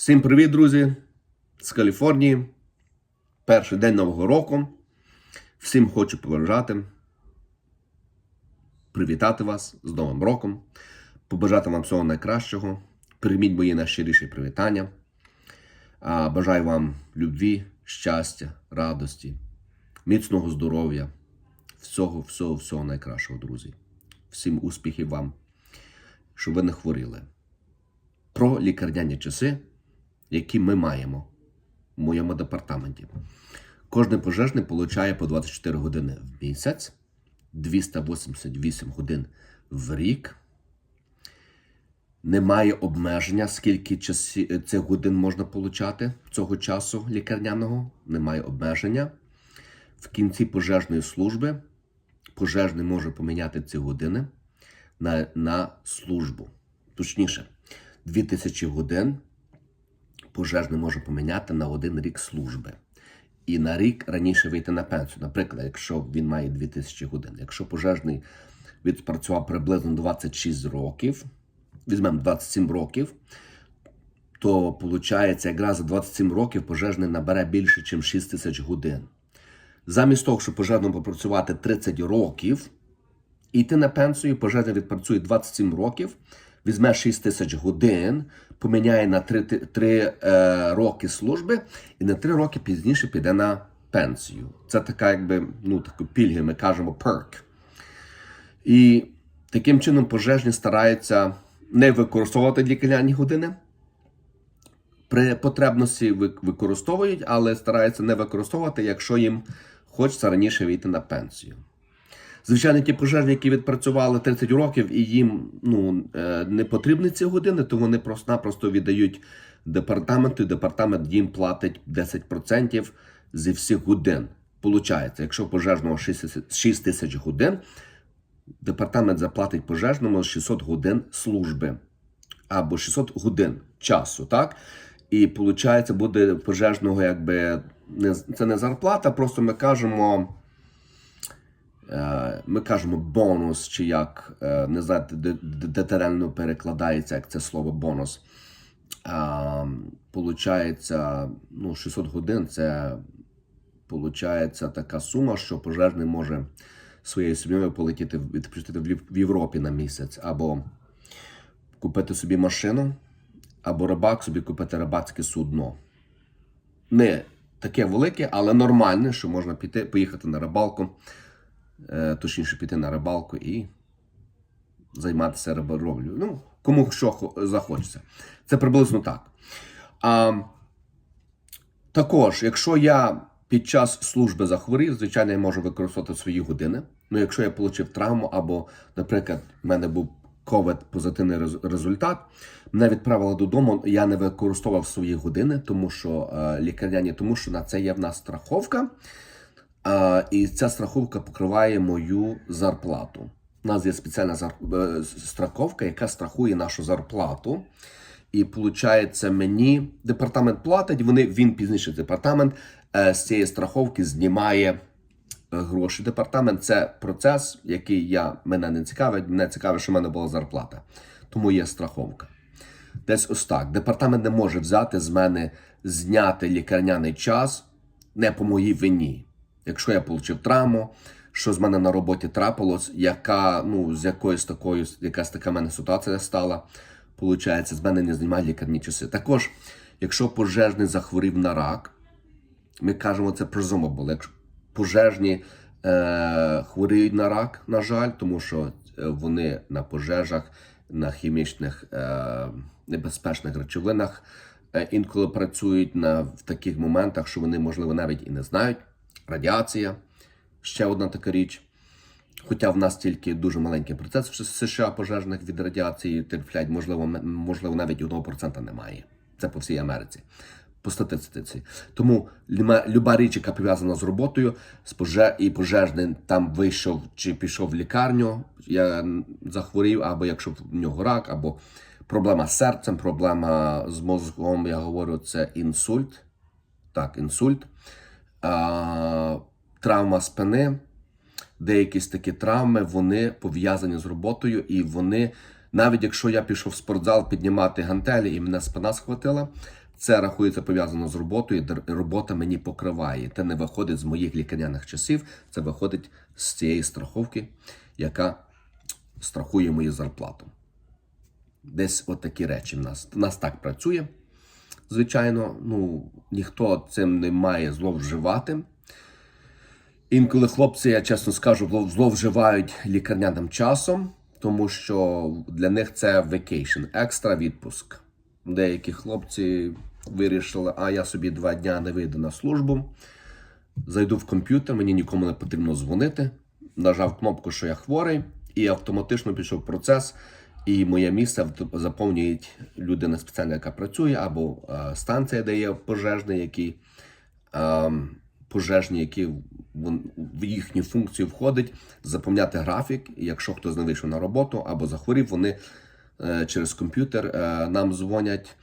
Всім привіт, друзі! З Каліфорнії. Перший день Нового року. Всім хочу побажати, привітати вас з Новим роком, побажати вам всього найкращого. Прийміть мої найщиріші привітання. Бажаю вам любві, щастя, радості, міцного здоров'я, всього, всього, всього найкращого, друзі. Всім успіхів вам, щоб ви не хворіли. Про лікарняні часи які ми маємо в моєму департаменті. Кожен пожежний отримує по 24 години в місяць, 288 годин в рік. Немає обмеження, скільки часі, цих годин можна отримати цього часу лікарняного. Немає обмеження. В кінці пожежної служби пожежний може поміняти ці години на, на службу. Точніше, 2000 годин пожежний може поміняти на один рік служби. І на рік раніше вийти на пенсію. Наприклад, якщо він має 2000 годин. Якщо пожежний відпрацював приблизно 26 років, візьмемо 27 років, то виходить, якраз за 27 років пожежний набере більше, ніж 6 тисяч годин. Замість того, щоб пожежному попрацювати 30 років, і йти на пенсію, пожежний відпрацює 27 років, візьме 6 тисяч годин, поміняє на 3, 3 е, роки служби і на 3 роки пізніше піде на пенсію. Це така, якби, ну, таку пільги, ми кажемо перк. І таким чином пожежні стараються не використовувати лікарняні години. При потребності використовують, але стараються не використовувати, якщо їм хочеться раніше вийти на пенсію. Звичайно, ті пожежні, які відпрацювали 30 років і їм ну, е, не потрібні ці години, то вони просто-напросто віддають департаменту, і департамент їм платить 10% зі всіх годин. Получається, якщо пожежного 6 тисяч годин, департамент заплатить пожежному 600 годин служби або 600 годин часу, так? І виходить, буде пожежного, якби це не зарплата, просто ми кажемо. Е, Ми кажемо бонус, чи як е, не знаю, де- де- перекладається, як це слово бонус. Получається, ну, 600 годин це получається така сума, що пожежний може своєю сім'єю полетіти відпочити в Європі на місяць, або купити собі машину, або рибак собі купити рибацьке судно. Не таке велике, але нормальне, що можна піти, поїхати на рибалку, точніше піти на рибалку і займатися риболовлею. Ну, кому що хо- захочеться. Це приблизно так. А, також, якщо я під час служби захворів, звичайно, я можу використовувати свої години. Ну, якщо я отримав травму, або, наприклад, в мене був ковід позитивний результат, мене відправили додому, я не використовував свої години, тому що е, лікарняні, тому що на це є в нас страховка. А, і ця страховка покриває мою зарплату. У нас є спеціальна зар- е, страховка, яка страхує нашу зарплату. І виходить, мені департамент платить, вони, він пізніше департамент е, з цієї страховки знімає е, гроші. Департамент це процес, який я, мене не цікавить. Мене цікавить, що в мене була зарплата. Тому є страховка. Десь ось так. Департамент не може взяти з мене зняти лікарняний час не по моїй вині. Якщо я отримав травму, що з мене на роботі трапилось, яка, ну, з якоюсь такою, якась така в мене ситуація стала, Получається, з мене не знімають лікарні часи. Також, якщо пожежний захворів на рак, ми кажемо це presumable. Якщо пожежні е, хворіють на рак, на жаль, тому що е, вони на пожежах, на хімічних е, небезпечних речовинах е, інколи працюють на, в таких моментах, що вони, можливо, навіть і не знають. Радіація ще одна така річ. Хоча в нас тільки дуже маленький процес в США пожежних від радіації терплять, можливо, можливо, навіть 1% немає. Це по всій Америці. По статистиці. Тому люба річ, яка пов'язана з роботою, з поже... і пожежний там вийшов чи пішов в лікарню, я захворів, або якщо в нього рак, або проблема з серцем, проблема з мозгом, я говорю, це інсульт. Так, інсульт, травма спини деякі такі травми вони пов'язані з роботою і вони Навіть якщо я пішов в спортзал піднімати гантелі і мене спина схватила, це рахується пов'язано з роботою, робота мені покриває. Це не виходить з моїх лікарняних часів, це виходить з цієї страховки, яка страхує мою зарплату. Десь от такі речі в нас. У нас так працює. Звичайно, ну, ніхто цим не має зловживати. Інколи хлопці, я чесно скажу, зловживають лікарняним часом, тому що для них це vacation, екстра відпуск. Деякі хлопці вирішили, а я собі два дня не вийду на службу. Зайду в комп'ютер, мені нікому не потрібно дзвонити. Нажав кнопку, що я хворий, і автоматично пішов процес, і моє місце заповнюють людина спеціальна, яка працює, або е, станція, де є пожежний, який ем, пожежні, які в їхню функцію входить, заповняти графік. І якщо хтось не вийшов на роботу або захворів, вони е, через комп'ютер е, нам дзвонять,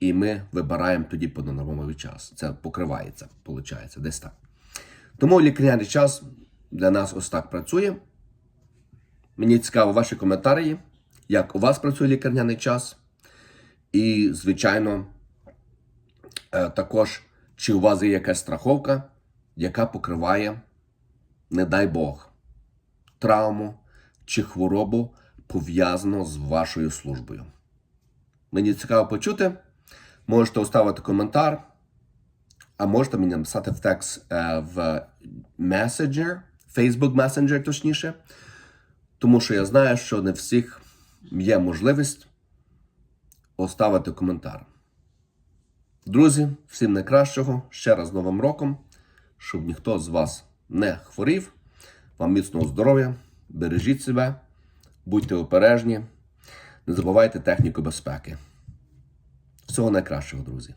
і ми вибираємо тоді понаднормовий час. Це покривається, виходить, десь так. Тому лікарняний час для нас ось так працює. Мені цікаво ваші коментарі, як у вас працює лікарняний час. І, звичайно, Е, також, чи у вас є якась страховка, яка покриває, не дай Бог, травму чи хворобу пов'язану з вашою службою. Мені цікаво почути. Можете оставити коментар, а можете мені написати в текст е, в Messenger, Facebook Messenger, точніше, тому що я знаю, що не всіх є можливість оставити коментар. Друзі, всім найкращого. Ще раз Новим роком, щоб ніхто з вас не хворів. Вам міцного здоров'я, бережіть себе, будьте обережні, не забувайте техніку безпеки. Всього найкращого, друзі.